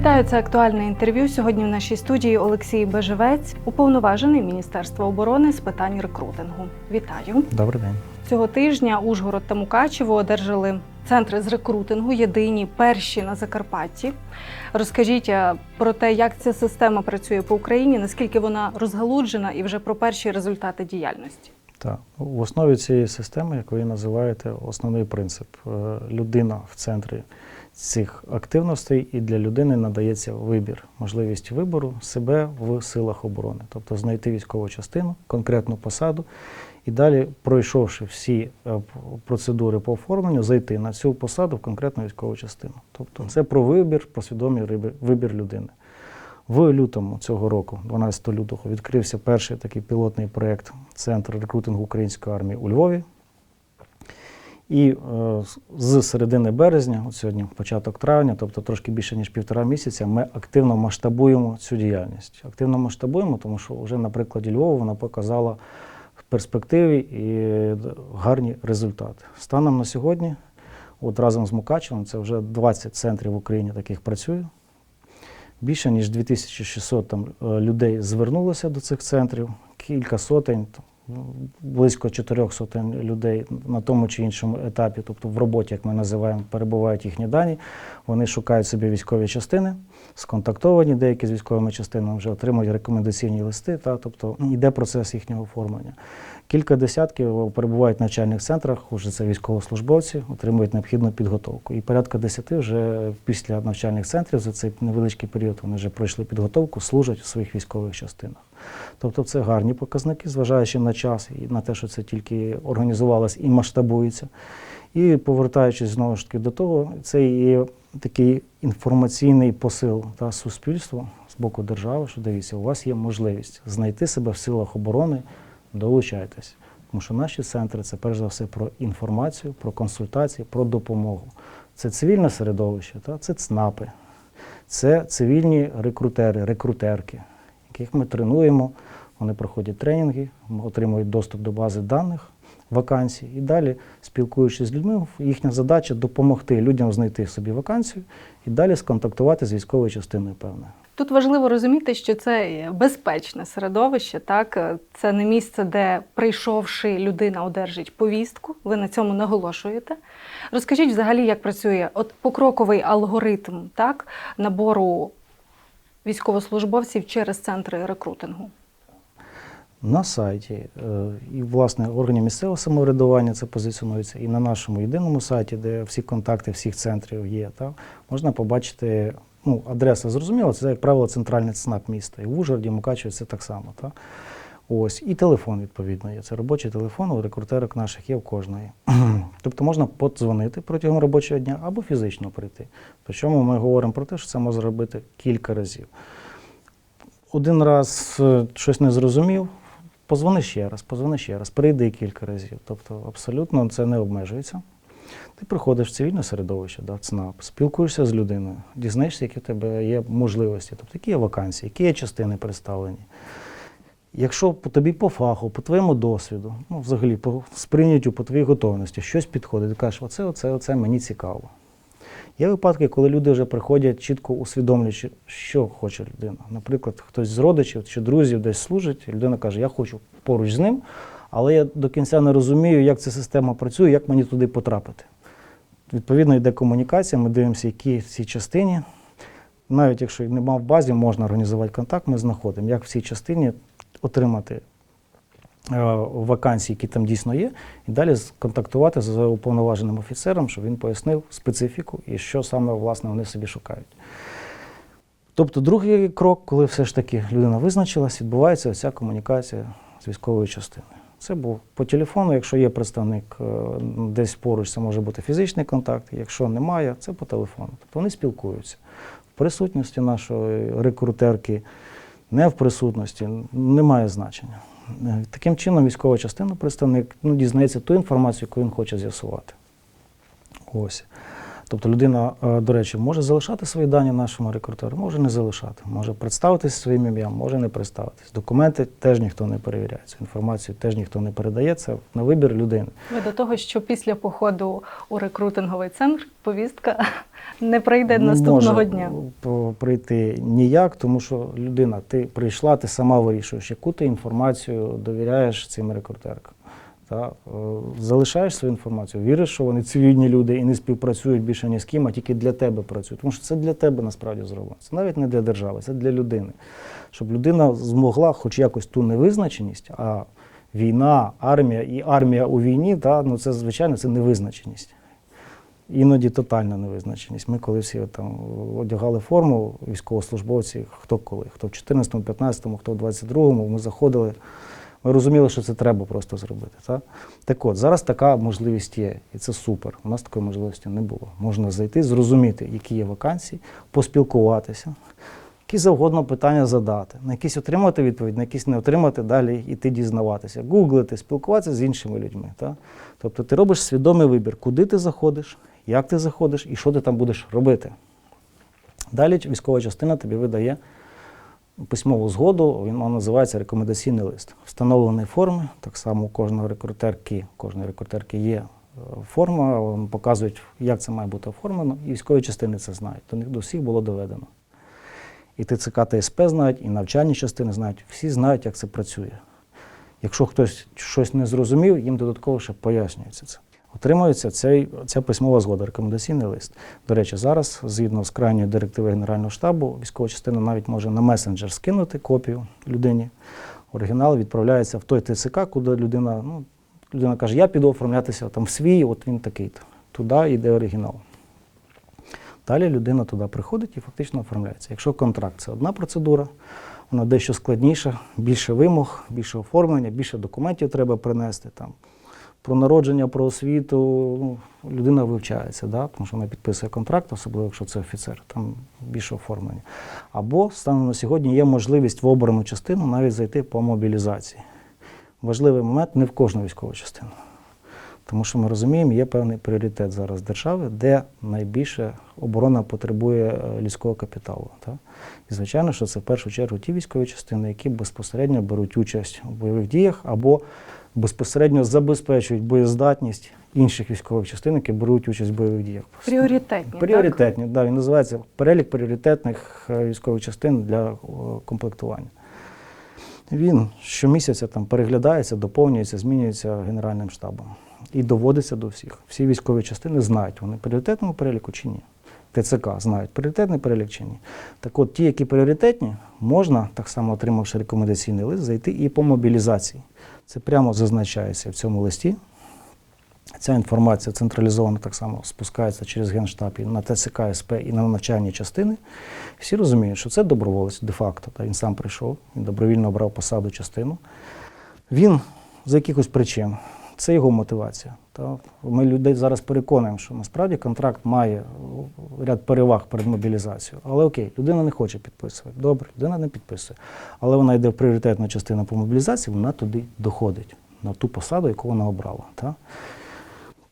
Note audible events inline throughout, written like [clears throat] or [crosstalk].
Вітаю, це актуальне інтерв'ю. Сьогодні в нашій студії Олексій Бежевець, уповноважений Міністерства оборони з питань рекрутингу. Вітаю Добрий день. цього тижня. Ужгород та Мукачево одержали центри з рекрутингу, єдині перші на Закарпатті. Розкажіть е, про те, як ця система працює по Україні, наскільки вона розгалуджена, і вже про перші результати діяльності. Так, в основі цієї системи, як ви називаєте, основний принцип е, людина в центрі цих активностей, і для людини надається вибір, можливість вибору себе в силах оборони, тобто знайти військову частину, конкретну посаду, і далі, пройшовши всі е, процедури по оформленню, зайти на цю посаду в конкретну військову частину. Тобто це про вибір, про свідомий вибір людини. В лютому цього року, 12 лютого, відкрився перший такий пілотний проєкт Центр рекрутингу української армії у Львові. І е, з- середини березня, от сьогодні початок травня, тобто трошки більше ніж півтора місяця, ми активно масштабуємо цю діяльність. Активно масштабуємо, тому що вже на прикладі Львова вона показала в перспективі і гарні результати. Станом на сьогодні, от разом з Мукачевом, це вже 20 центрів в Україні таких працює. Більше ніж 2600 там, е, людей звернулося до цих центрів, кілька сотень, близько чотирьох сотень людей на тому чи іншому етапі, тобто в роботі, як ми називаємо, перебувають їхні дані. Вони шукають собі військові частини, сконтактовані деякі з військовими частинами, вже отримують рекомендаційні листи, та, тобто йде процес їхнього оформлення. Кілька десятків перебувають в навчальних центрах, уже це військовослужбовці, отримують необхідну підготовку. І порядка десяти вже після навчальних центрів за цей невеличкий період вони вже пройшли підготовку, служать у своїх військових частинах. Тобто це гарні показники, зважаючи на час і на те, що це тільки організувалось і масштабується. І повертаючись знову ж таки до того, це і такий інформаційний посил та суспільства з боку держави, що дивіться, у вас є можливість знайти себе в силах оборони, долучайтесь. Тому що наші центри це перш за все про інформацію, про консультації, про допомогу. Це цивільне середовище, та? це ЦНАПи, це цивільні рекрутери, рекрутерки, яких ми тренуємо. Вони проходять тренінги, отримують доступ до бази даних, вакансій. І далі, спілкуючись з людьми, їхня задача допомогти людям знайти собі вакансію і далі сконтактувати з військовою частиною певною. Тут важливо розуміти, що це безпечне середовище, так це не місце, де прийшовши людина одержить повістку. Ви на цьому наголошуєте. Розкажіть взагалі, як працює от покроковий алгоритм так набору військовослужбовців через центри рекрутингу. На сайті е, і власне органів місцевого самоврядування це позиціонується, і на нашому єдиному сайті, де всі контакти всіх центрів є, та, можна побачити ну, адреса зрозуміло, це, як правило, центральний ЦНАП міста. І в Ужгороді, Мукачеві це так само. Та. Ось, і телефон, відповідно, є. Це робочий телефон у рекрутерок наших є в кожної. [clears throat] тобто можна подзвонити протягом робочого дня або фізично прийти. Причому ми говоримо про те, що це можна зробити кілька разів. Один раз е, щось не зрозумів, позвони ще раз, позвони ще раз, прийди кілька разів. Тобто абсолютно це не обмежується. Ти приходиш в цивільне середовище, да, ЦНАП, спілкуєшся з людиною, дізнаєшся, які в тебе є можливості, тобто які є вакансії, які є частини представлені. Якщо по тобі по фаху, по твоєму досвіду, ну взагалі по сприйняттю, по твоїй готовності, щось підходить, ти кажеш, оце, оце, оце мені цікаво. Є випадки, коли люди вже приходять чітко усвідомлюючи, що хоче людина. Наприклад, хтось з родичів чи друзів десь служить, і людина каже, я хочу поруч з ним, але я до кінця не розумію, як ця система працює, як мені туди потрапити. Відповідно, йде комунікація, ми дивимося, які в цій частині. Навіть якщо нема в базі, можна організувати контакт, ми знаходимо, як в цій частині отримати е, вакансії, які там дійсно є, і далі контактувати з уповноваженим офіцером, щоб він пояснив специфіку і що саме власне вони собі шукають. Тобто, другий крок, коли все ж таки людина визначилась, відбувається оця комунікація з військовою частиною. Це був по телефону, якщо є представник е, десь поруч, це може бути фізичний контакт. Якщо немає, це по телефону. Тобто вони спілкуються. В присутності нашої рекрутерки, не в присутності, немає значення. Е, Таким чином, військова частина, представник ну, дізнається ту інформацію, яку він хоче з'ясувати. Ось. Тобто людина, е, до речі, може залишати свої дані нашому рекрутеру, може не залишати, може представитися своїм ім'ям, може не представитись. Документи теж ніхто не перевіряє, цю інформацію теж ніхто не передає. Це на вибір людини. Ви до того, що після походу у рекрутинговий центр повістка [laughs] не прийде наступного може дня. прийти ніяк, тому що людина, ти прийшла, ти сама вирішуєш, яку ти інформацію довіряєш цим рекрутеркам. Та, е, залишаєш свою інформацію, віриш, що вони цивільні люди і не співпрацюють більше ні з ким, а тільки для тебе працюють. Тому що це для тебе насправді зроблено. Це навіть не для держави, це для людини. Щоб людина змогла хоч якось ту невизначеність, а війна, армія і армія у війні, та, ну це звичайно це невизначеність. Іноді тотальна невизначеність. Ми коли всі там одягали форму, військовослужбовці, хто коли, хто в 14-му, 15-му, хто в 22-му, ми заходили. Ми розуміли, що це треба просто зробити. Так, так от, зараз така можливість є, і це супер. У нас такої можливості не було. Можна зайти, зрозуміти, які є вакансії, поспілкуватися, які завгодно питання задати, на якісь отримати відповідь, на якісь не отримати, далі йти дізнаватися, гуглити, спілкуватися з іншими людьми. Так? Тобто ти робиш свідомий вибір, куди ти заходиш, як ти заходиш і що ти там будеш робити. Далі військова частина тобі видає письмову згоду, він називається рекомендаційний лист. Встановлений форми, так само у кожного рекрутерки, кожної рекрутерки є е, форма, вони показують, як це має бути оформлено, і військові частини це знають. До них до всіх було доведено. І ТЦК та СП знають, і навчальні частини знають, всі знають, як це працює. Якщо хтось щось не зрозумів, їм додатково ще пояснюється це. Отримується цей, ця письмова згода, рекомендаційний лист. До речі, зараз, згідно з крайньої директиви Генерального штабу, військова частина навіть може на месенджер скинути копію людині. Оригінал відправляється в той ТЦК, куди людина, ну, людина каже, я піду оформлятися там в свій, от він такий-то. Туди йде оригінал. Далі людина туди приходить і фактично оформляється. Якщо контракт це одна процедура, вона дещо складніша, більше вимог, більше оформлення, більше документів треба принести. Там. Про народження, про освіту ну, людина вивчається, да? тому що вона підписує контракт, особливо якщо це офіцер, там більше оформлення. Або станом на сьогодні є можливість в обрану частину навіть зайти по мобілізації. Важливий момент не в кожну військову частину. Тому що ми розуміємо, є певний пріоритет зараз держави, де найбільше оборона потребує е, людського капіталу. Так? І звичайно, що це в першу чергу ті військові частини, які безпосередньо беруть участь у бойових діях або безпосередньо забезпечують боєздатність інших військових частин, які беруть участь в бойових діях. Пріоритетні. так? Да, він називається перелік пріоритетних е, військових частин для комплектування. Він щомісяця там переглядається, доповнюється, змінюється Генеральним штабом і доводиться до всіх. Всі військові частини знають, вони в пріоритетному переліку чи ні. ТЦК знають, пріоритетний перелік чи ні. Так от ті, які пріоритетні, можна, так само отримавши рекомендаційний лист, зайти і по мобілізації. Це прямо зазначається в цьому листі. Ця інформація централізовано так само спускається через Генштаб і на ТЦК, СП і на навчальні частини. Всі розуміють, що це доброволець де-факто. Він сам прийшов, він добровільно обрав посаду частину. Він з якихось причин, це його мотивація. Та ми людей зараз переконуємо, що насправді контракт має ряд переваг перед мобілізацією. Але окей, людина не хоче підписувати. Добре, людина не підписує. Але вона йде в пріоритетну частину по мобілізації, вона туди доходить на ту посаду, яку вона обрала. Та?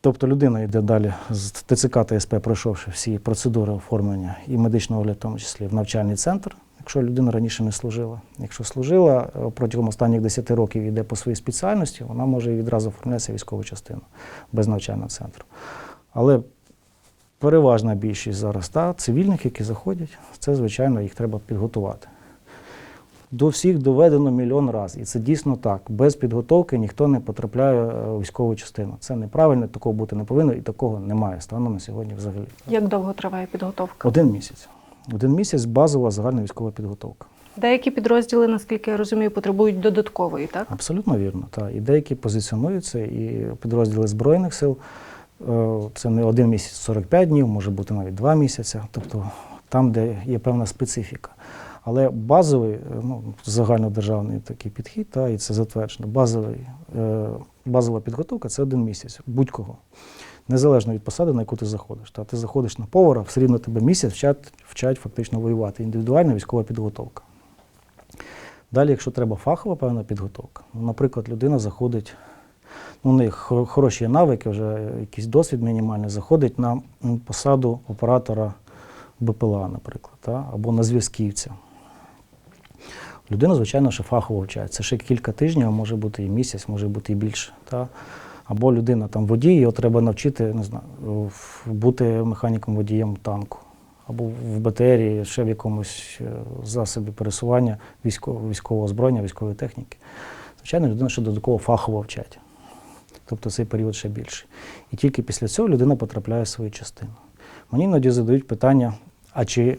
Тобто людина йде далі з ТЦК та СП, пройшовши всі процедури оформлення і медичного огляду, в тому числі в навчальний центр, якщо людина раніше не служила. Якщо служила е, протягом останніх 10 років йде по своїй спеціальності, вона може відразу оформлятися військову частину без навчального центру. Але переважна більшість зараз та, цивільних, які заходять, це, звичайно, їх треба підготувати. До всіх доведено мільйон разів. І це дійсно так. Без підготовки ніхто не потрапляє е, у військову частину. Це неправильно, такого бути не повинно, і такого немає станом на сьогодні взагалі. Як довго триває підготовка? Один місяць. Один місяць базова загальна військова підготовка. Деякі підрозділи, наскільки я розумію, потребують додаткової, так? Абсолютно вірно. Та. І деякі позиціонуються, і підрозділи Збройних сил е, це не один місяць 45 днів, може бути навіть два місяці, тобто там, де є певна специфіка. Але базовий, е, ну, загальнодержавний такий підхід, та, і це затверджено, базовий, е, базова підготовка це один місяць будь-кого. Незалежно від посади, на яку ти заходиш. Та, ти заходиш на повара, все рівно тебе місяць вчать, вчать фактично воювати. Індивідуальна військова підготовка. Далі, якщо треба фахова певна підготовка, ну, наприклад, людина заходить у них хороші навики, вже якийсь досвід мінімальний, заходить на посаду оператора БПЛА, наприклад, та, або на зв'язківця. Людина, звичайно, ще фахово вчається. Це ще кілька тижнів, а може бути і місяць, може бути і більше. Та? Або людина там водій, його треба навчити, не знаю, бути механіком водієм танку, або в БТРі, ще в якомусь е, засобі пересування військового, військового озброєння, військової техніки. Звичайно, людина ще додатково фахово вчать. Тобто цей період ще більший. І тільки після цього людина потрапляє в свою частину. Мені іноді задають питання: а чи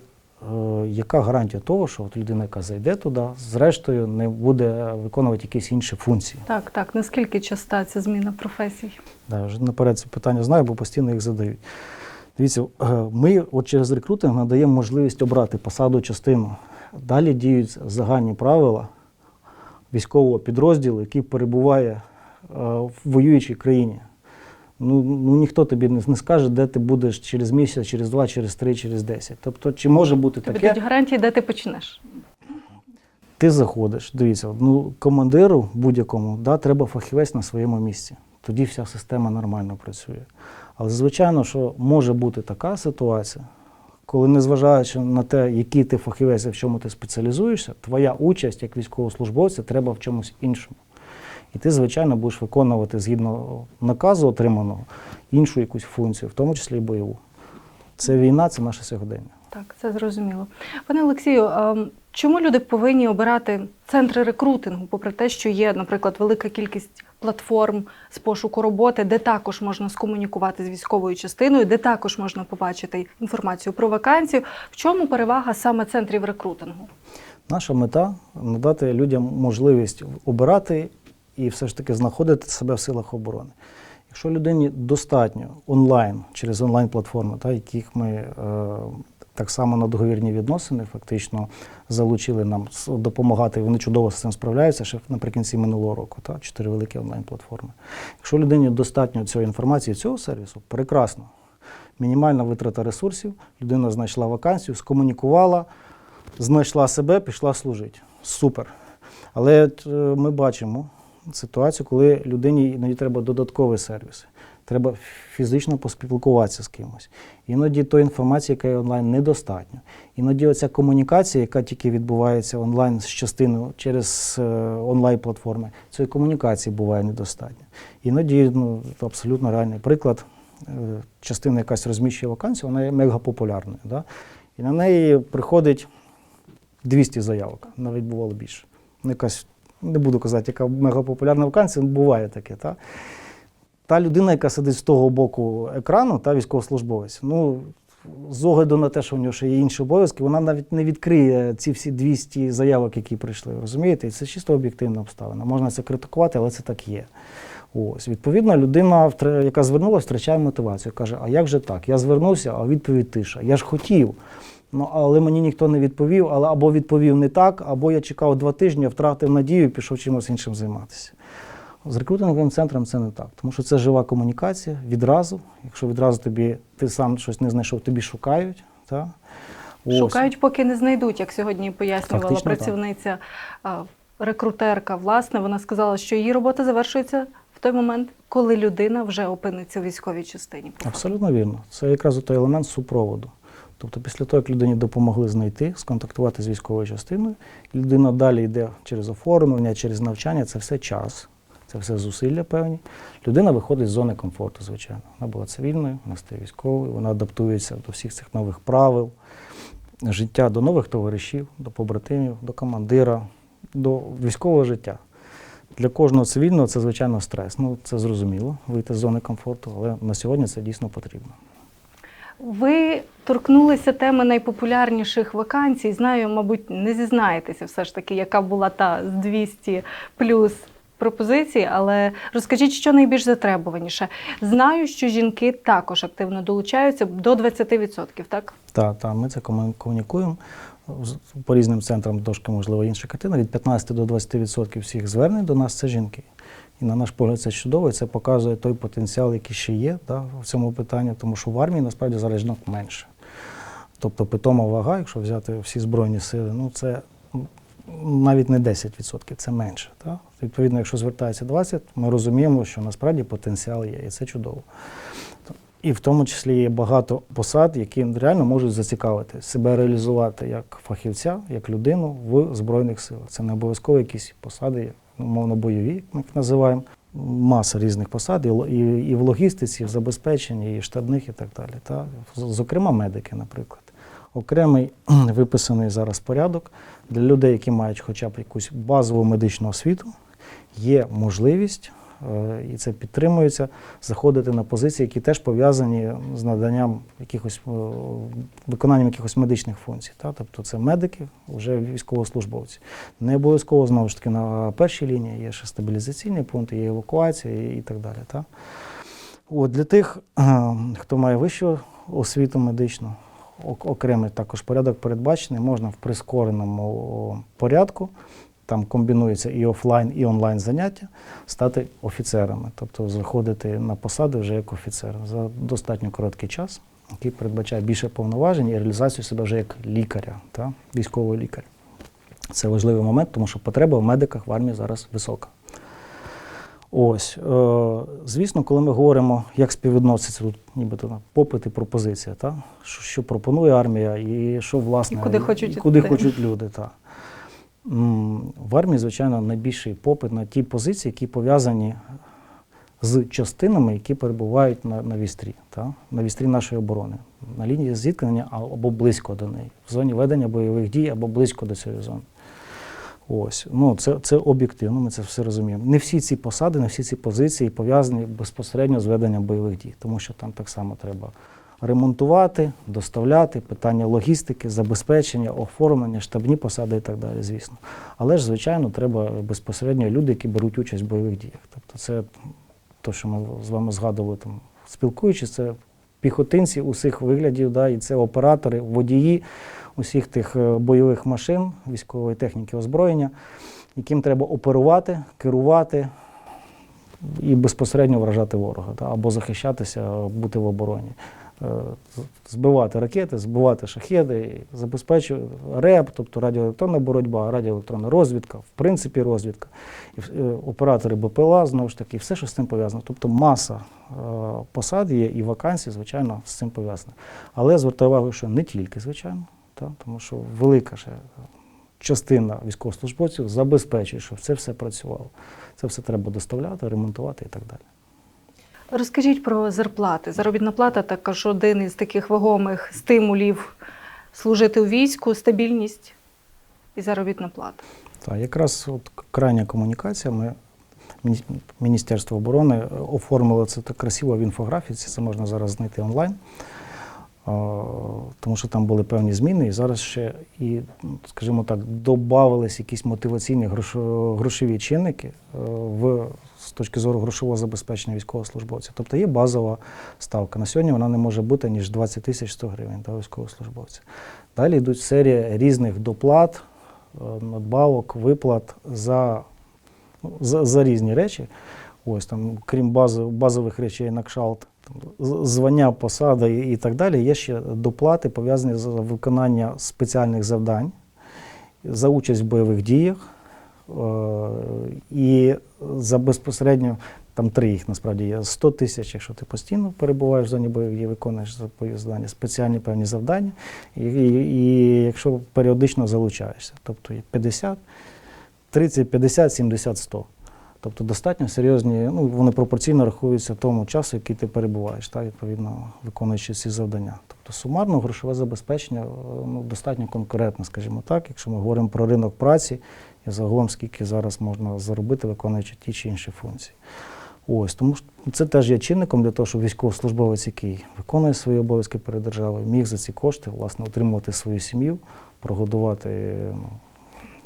яка гарантія того, що от людина, яка зайде туди, зрештою не буде виконувати якісь інші функції? Так, так. Наскільки часта ця зміна професій? Да, вже наперед ці питання знаю, бо постійно їх задають. Дивіться, е, ми от через рекрутинг надаємо можливість обрати посаду частину. Далі діють загальні правила військового підрозділу, який перебуває е, в воюючій країні. Ну, ну ніхто тобі не, не скаже, де ти будеш через місяць, через два, через три, через десять. Тобто, чи може бути Тобі таке? дають гарантії, де ти почнеш. Ти заходиш, дивіться, ну, командиру будь-якому да, треба фахівець на своєму місці. Тоді вся система нормально працює. Але звичайно, що може бути така ситуація, коли, незважаючи на те, який ти фахівець і в чому ти спеціалізуєшся, твоя участь як військовослужбовця треба в чомусь іншому. І ти, звичайно, будеш виконувати згідно наказу отриманого іншу якусь функцію, в тому числі і бойову. Це війна, це наше сьогодення. Так, це зрозуміло. Пане Олексію, а чому люди повинні обирати центри рекрутингу, попри те, що є, наприклад, велика кількість платформ з пошуку роботи, де також можна скомунікувати з військовою частиною, де також можна побачити інформацію про вакансію. В чому перевага саме центрів рекрутингу? Наша мета надати людям можливість обирати і все ж таки знаходити себе в силах оборони. Якщо людині достатньо онлайн через онлайн-платформи, та, яких ми е, так само на договірні відносини фактично залучили нам допомагати, вони чудово з цим справляються ще наприкінці минулого року, та, чотири великі онлайн-платформи. Якщо людині достатньо цієї інформації, цього сервісу, прекрасно. Мінімальна витрата ресурсів, людина знайшла вакансію, скомунікувала, знайшла себе, пішла служити. Супер. Але е, ми бачимо ситуацію, коли людині іноді треба додаткові сервіси. Треба фізично поспілкуватися з кимось. Іноді тої інформації, яка є онлайн, недостатньо. Іноді оця комунікація, яка тільки відбувається онлайн з частиною через е, онлайн-платформи, цієї комунікації буває недостатньо. Іноді ну, абсолютно реальний приклад. е, Частина якась розміщує вакансію, вона є мегапопулярною. Да? І на неї приходить 200 заявок, навіть бувало більше. Ну, якась, не буду казати, яка мегапопулярна вакансія, ну, буває таке. Та? та людина, яка сидить з того боку екрану, та військовослужбовець, ну, з огляду на те, що в нього ще є інші обов'язки, вона навіть не відкриє ці всі 200 заявок, які прийшли. Розумієте? І це чисто об'єктивна обставина. Можна це критикувати, але це так є. Ось, відповідно, людина, яка звернулася, втрачає мотивацію. Каже: а як же так? Я звернувся, а відповідь тиша. Я ж хотів. Ну, але мені ніхто не відповів, але або відповів не так, або я чекав два тижні, втратив надію і пішов чимось іншим займатися. З рекрутинговим центром це не так, тому що це жива комунікація відразу. Якщо відразу тобі ти сам щось не знайшов, тобі шукають. Та? Ось. Шукають, поки не знайдуть, як сьогодні пояснювала Фактично працівниця а, рекрутерка. Власне, вона сказала, що її робота завершується в той момент, коли людина вже опиниться в військовій частині. Абсолютно вірно. Це якраз той елемент супроводу. Тобто, після того, як людині допомогли знайти, сконтактувати з військовою частиною, людина далі йде через оформлення, через навчання, це все час, це все зусилля певні. Людина виходить з зони комфорту, звичайно. Вона була цивільною, вона стає військовою, вона адаптується до всіх цих нових правил, життя, до нових товаришів, до побратимів, до командира, до військового життя. Для кожного цивільного це, звичайно, стрес. Ну, це зрозуміло, вийти з зони комфорту, але на сьогодні це дійсно потрібно. Ви торкнулися теми найпопулярніших вакансій. Знаю, мабуть, не зізнаєтеся все ж таки, яка була та з 200 плюс пропозицій, але розкажіть, що найбільш затребуваніше. Знаю, що жінки також активно долучаються до 20%, так? Так, так, ми це кому- комунікуємо по різним центрам, трошки, можливо, інша картина. Від 15 до 20% всіх звернень до нас це жінки. І на наш погляд, це чудово, і це показує той потенціал, який ще є да, в цьому питанні, тому що в армії насправді зараз менше. Тобто питома вага, якщо взяти всі Збройні сили, ну це навіть не 10%, це менше. Так? Відповідно, якщо звертається 20%, ми розуміємо, що насправді потенціал є, і це чудово. І в тому числі є багато посад, які реально можуть зацікавити себе реалізувати як фахівця, як людину в Збройних силах. Це не обов'язково якісь посади, умовно бойові, ми їх називаємо. Маса різних посад, і, і, в логістиці, і в забезпеченні, і штабних, і так далі. Та? Зокрема, медики, наприклад. Окремий [clears throat] виписаний зараз порядок для людей, які мають хоча б якусь базову медичну освіту, є можливість, і це підтримується, заходити на позиції, які теж пов'язані з наданням якихось е, виконанням якихось медичних функцій. Та? Тобто це медики, вже військовослужбовці. Не обов'язково знову ж таки на першій лінії є ще стабілізаційні пункти, є евакуація і, і так далі. Та? От, для тих, е, хто має вищу освіту медичну, окремий також порядок передбачений, можна в прискореному порядку, там комбінується і офлайн, і онлайн заняття, стати офіцерами, тобто заходити на посади вже як офіцер за достатньо короткий час, який передбачає більше повноважень і реалізацію себе вже як лікаря, та, військового лікаря. Це важливий момент, тому що потреба в медиках в армії зараз висока. Ось, е, звісно, коли ми говоримо, як співвідноситься тут нібито попит і пропозиція, та? Що, що пропонує армія і що власне І куди хочуть і куди хочуть люди. Та. В армії, звичайно, найбільший попит на ті позиції, які пов'язані з частинами, які перебувають на, на вістрі, та? на вістрі нашої оборони, на лінії зіткнення або близько до неї, в зоні ведення бойових дій або близько до цієї зони. Ось, ну це, це об'єктивно, ми це все розуміємо. Не всі ці посади, не всі ці позиції пов'язані безпосередньо з веденням бойових дій, тому що там так само треба ремонтувати, доставляти, питання логістики, забезпечення, оформлення, штабні посади і так далі, звісно. Але ж, звичайно, треба безпосередньо люди, які беруть участь в бойових діях. Тобто, це те, що ми з вами згадували там, спілкуючись, це піхотинці усіх виглядів, да, і це оператори, водії усіх тих е, бойових машин, військової техніки озброєння, яким треба оперувати, керувати і безпосередньо вражати ворога, та, або захищатися, бути в обороні. Е, Збивати ракети, збивати шахеди, забезпечувати РЕП, тобто радіоелектронна боротьба, радіоелектронна розвідка, в принципі, розвідка, і е, оператори БПЛА, знову ж таки, все, що з цим пов'язано. Тобто маса е, посад є і вакансій, звичайно, з цим пов'язано. Але звертаю увагу, що не тільки, звичайно, та, тому що велика ще частина військовослужбовців забезпечує, щоб це все працювало. Це все треба доставляти, ремонтувати і так далі. Розкажіть про зарплати. Заробітна плата також один із таких вагомих стимулів служити у війську, стабільність і заробітна плата. Так, якраз от крайня комунікація. Ми Міністерство оборони е, оформило це так красиво в інфографіці. Це можна зараз знайти онлайн. А, Тому що там були певні зміни, і зараз ще і, скажімо так, додавались якісь мотиваційні грошові чинники е, в з точки зору грошового забезпечення військовослужбовця. Тобто є базова ставка. На сьогодні вона не може бути ніж 20 тисяч 100 гривень для військовослужбовця. Далі йдуть серія різних доплат, е, надбавок, виплат за, ну, за, за різні речі. Ось там, крім базових речей на кшалт, звання, посада і, так далі, є ще доплати, пов'язані з виконання спеціальних завдань, за участь в бойових діях е, і за безпосередньо. Там три їх насправді є 100 тисяч, якщо ти постійно перебуваєш в зоні бойових дій, виконуєш завдання, спеціальні певні завдання, і, і, і якщо періодично залучаєшся, тобто 50, 30, 50, 70, 100. Тобто достатньо серйозні, ну вони пропорційно рахуються тому часу, який ти перебуваєш, так, відповідно виконуючи ці завдання. Тобто сумарно грошове забезпечення е, ну, достатньо конкурентне, скажімо так, якщо ми говоримо про ринок праці і загалом скільки зараз можна заробити, виконуючи ті чи інші функції. Ось тому це теж є чинником для того, щоб військовослужбовець, який виконує свої обов'язки перед державою, міг за ці кошти власне утримувати свою сім'ю, прогодувати ну,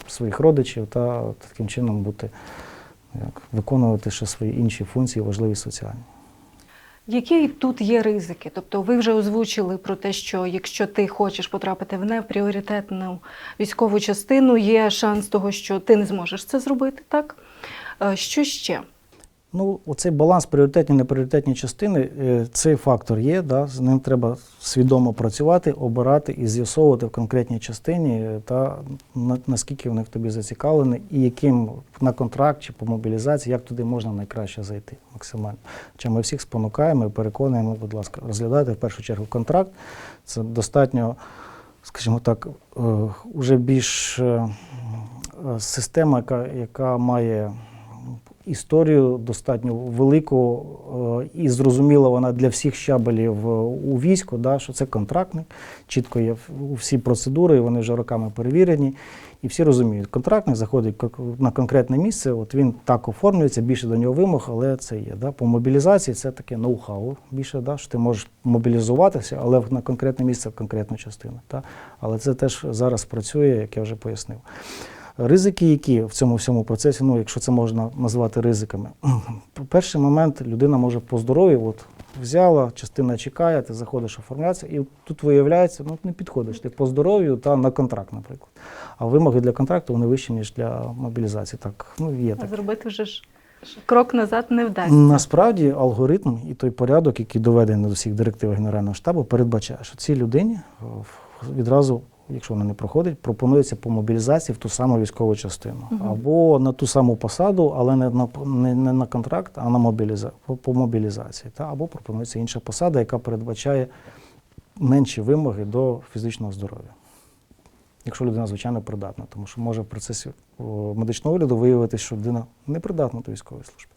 своїх родичів та таким чином бути як, виконувати ще свої інші функції, важливі соціальні. Які тут є ризики? Тобто ви вже озвучили про те, що якщо ти хочеш потрапити в непріоритетну військову частину, є шанс того, що ти не зможеш це зробити, так? Е, Що ще? Ну, оцей баланс пріоритетні непріоритетні частини, е, цей фактор є, да, з ним треба свідомо працювати, обирати і з'ясовувати в конкретній частині, е, та на, наскільки вони в тобі зацікавлені, і яким на контракт чи по мобілізації, як туди можна найкраще зайти максимально. Хоча ми всіх спонукаємо і переконуємо, будь ласка, розглядайте в першу чергу контракт. Це достатньо, скажімо так, е, уже більш система, яка, яка має історію достатньо велику е, і зрозуміла вона для всіх щабелів е, у війську, да, що це контрактник, чітко є всі процедури, вони вже роками перевірені. І всі розуміють, контрактник заходить на конкретне місце, от він так оформлюється, більше до нього вимог, але це є. Да? По мобілізації це таке ноу-хау більше, да? що ти можеш мобілізуватися, але на конкретне місце, в конкретну частину. Да? Але це теж зараз працює, як я вже пояснив. Ризики, які в цьому всьому процесі, ну якщо це можна назвати ризиками, [clears throat] перший момент людина може по здоров'ю, от взяла, частина чекає, ти заходиш оформлятися, і тут виявляється, ну не підходиш ти по здоров'ю та на контракт, наприклад. А вимоги для контракту вони вищі, ніж для мобілізації. Так, ну є так. зробити вже ж крок назад не вдасться. Насправді алгоритм і той порядок, який доведений до всіх директив Генерального штабу, передбачає, що цій людині в- відразу, якщо вона не проходить, пропонується по мобілізації в ту саму військову частину. Мгм. Або на ту саму посаду, але не на, не, не на контракт, а на мобіліза, по, мобілізації. Та? Або пропонується інша посада, яка передбачає менші вимоги до фізичного здоров'я. Якщо людина, звичайно, придатна, тому що може в процесі медичного огляду виявитися, що людина не придатна до військової служби.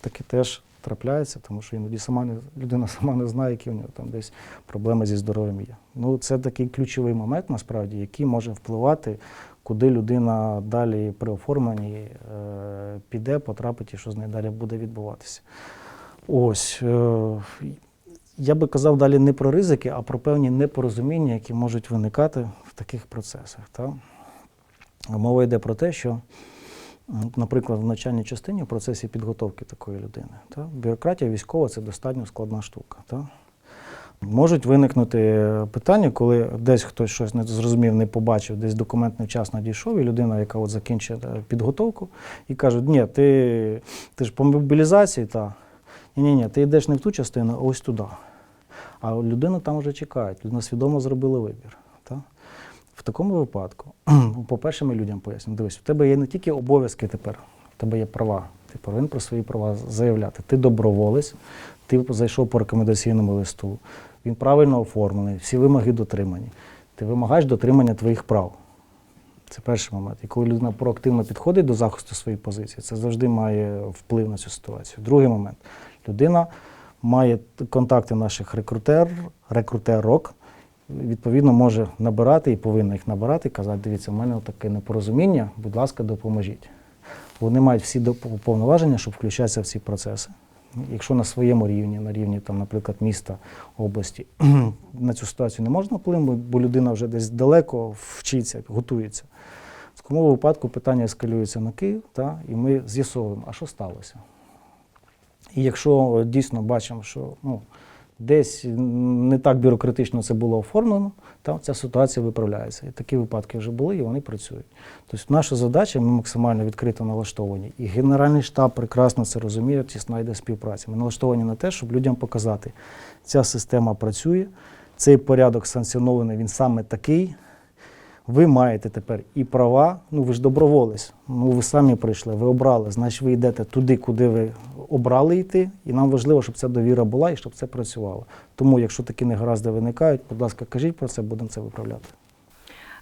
Таке теж трапляється, тому що іноді сама не, людина сама не знає, які в нього там десь проблеми зі здоров'ям є. Ну, це такий ключовий момент, насправді, який може впливати, куди людина далі при оформленні е, піде, потрапить і що з нею далі буде відбуватися. Ось. Е, я би казав далі не про ризики, а про певні непорозуміння, які можуть виникати в таких процесах. Та? Мова йде про те, що, наприклад, в навчальній частині в процесі підготовки такої людини. Та? Бюрократія військова це достатньо складна штука. Та? Можуть виникнути питання, коли десь хтось щось не зрозумів, не побачив, десь документ невчасно дійшов, і людина, яка от закінчує е, підготовку, і каже, ні, ти, ти ж по мобілізації, та ні, ні, ти йдеш не в ту частину, а ось туди. А людину там вже чекають, людина свідомо зробила вибір. В такому випадку, [clears throat] по-перше, ми людям пояснюємо, дивись, у тебе є не тільки обов'язки тепер, у тебе є права. Ти повинен про свої права заявляти. Ти доброволець, ти зайшов по рекомендаційному листу, він правильно оформлений, всі вимоги дотримані. Ти вимагаєш дотримання твоїх прав. Це перший момент. І коли людина проактивно підходить до захисту своєї позиції, це завжди має вплив на цю ситуацію. Другий момент. Людина має контакти наших рекрутер, рекрутерок, відповідно, може набирати і повинна їх набирати, казати, дивіться, в мене таке непорозуміння, будь ласка, допоможіть. Вони мають всі повноваження, щоб включатися в ці процеси. Якщо на своєму рівні, на рівні, там, наприклад, міста, області, [clears throat] на цю ситуацію не можна вплинути, бо людина вже десь далеко вчиться, готується. В такому випадку питання ескалюється на Київ, та, і ми з'ясовуємо, а що сталося. І якщо е, дійсно бачимо, що ну, десь не так бюрократично це було оформлено, там ця ситуація виправляється. І такі випадки вже були, і вони працюють. Тобто наша задача, ми максимально відкрито налаштовані. І Генеральний штаб прекрасно це розуміє, тісна йде співпраця. Ми налаштовані на те, щоб людям показати, ця система працює, цей порядок санкціонований, він саме такий. Ви маєте тепер і права, ну ви ж доброволець, ну ви самі прийшли, ви обрали, значить ви йдете туди, куди ви обрали йти, і нам важливо, щоб ця довіра була і щоб це працювало. Тому, якщо такі негаразди виникають, будь ласка, кажіть про це, будемо це виправляти.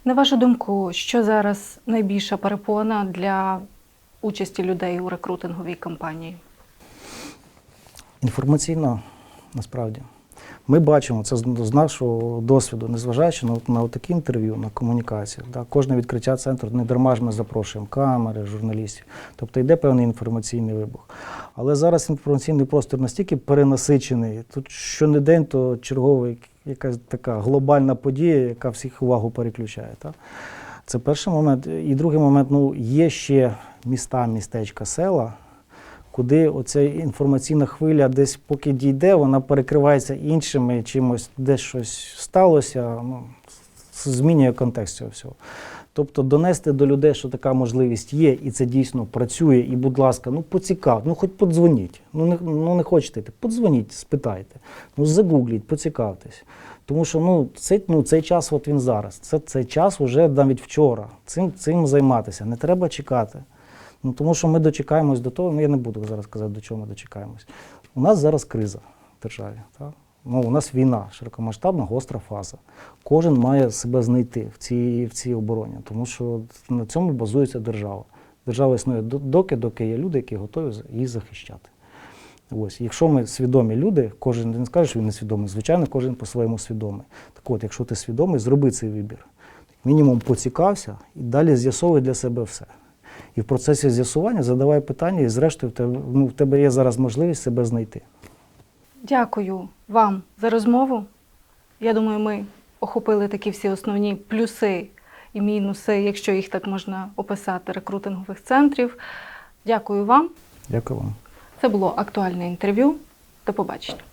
На вашу думку, що зараз найбільша перепона для участі людей у рекрутинговій кампанії? Інформаційно, насправді. Ми бачимо це з нашого досвіду, незважаючи на, на такі інтерв'ю, на комунікацію. Да, кожне відкриття центру не дарма ж ми запрошуємо камери, журналістів. Тобто йде певний інформаційний вибух. Але зараз інформаційний простір настільки перенасичений, тут щонедень то черговий якась така глобальна подія, яка всіх увагу переключає. Так? Це перший момент. І другий момент, ну, є ще міста, містечка, села, куди оця інформаційна хвиля десь поки дійде, вона перекривається іншими чимось, десь щось сталося, ну, змінює контекст цього всього. Тобто донести до людей, що така можливість є, і це дійсно працює. І, будь ласка, ну поцікав, ну хоч подзвоніть. Ну не, ну не хочете подзвоніть, спитайте. Ну загугліть, поцікавтесь. Тому що ну, цей, ну, цей час, от він зараз. Це цей час вже навіть вчора. Цим, цим займатися. Не треба чекати. Ну, тому що ми дочекаємось до того, ну я не буду зараз казати, до чого ми дочекаємось. У нас зараз криза в державі. Так? Ну, у нас війна, широкомасштабна, гостра фаза. Кожен має себе знайти в цій, в цій обороні, тому що на цьому базується держава. Держава існує доки, доки є люди, які готові її захищати. Ось, якщо ми свідомі люди, кожен не скаже, що він не свідомий, звичайно, кожен по-своєму свідомий. Так от, якщо ти свідомий, зроби цей вибір. Мінімум поцікався і далі з'ясовуй для себе все. І в процесі з'ясування задавай питання, і зрештою в тебе, ну, в тебе є зараз можливість себе знайти. Дякую вам за розмову. Я думаю, ми охопили такі всі основні плюси і мінуси, якщо їх так можна описати, рекрутингових центрів. Дякую вам. Дякую вам. Це було актуальне інтерв'ю. До побачення.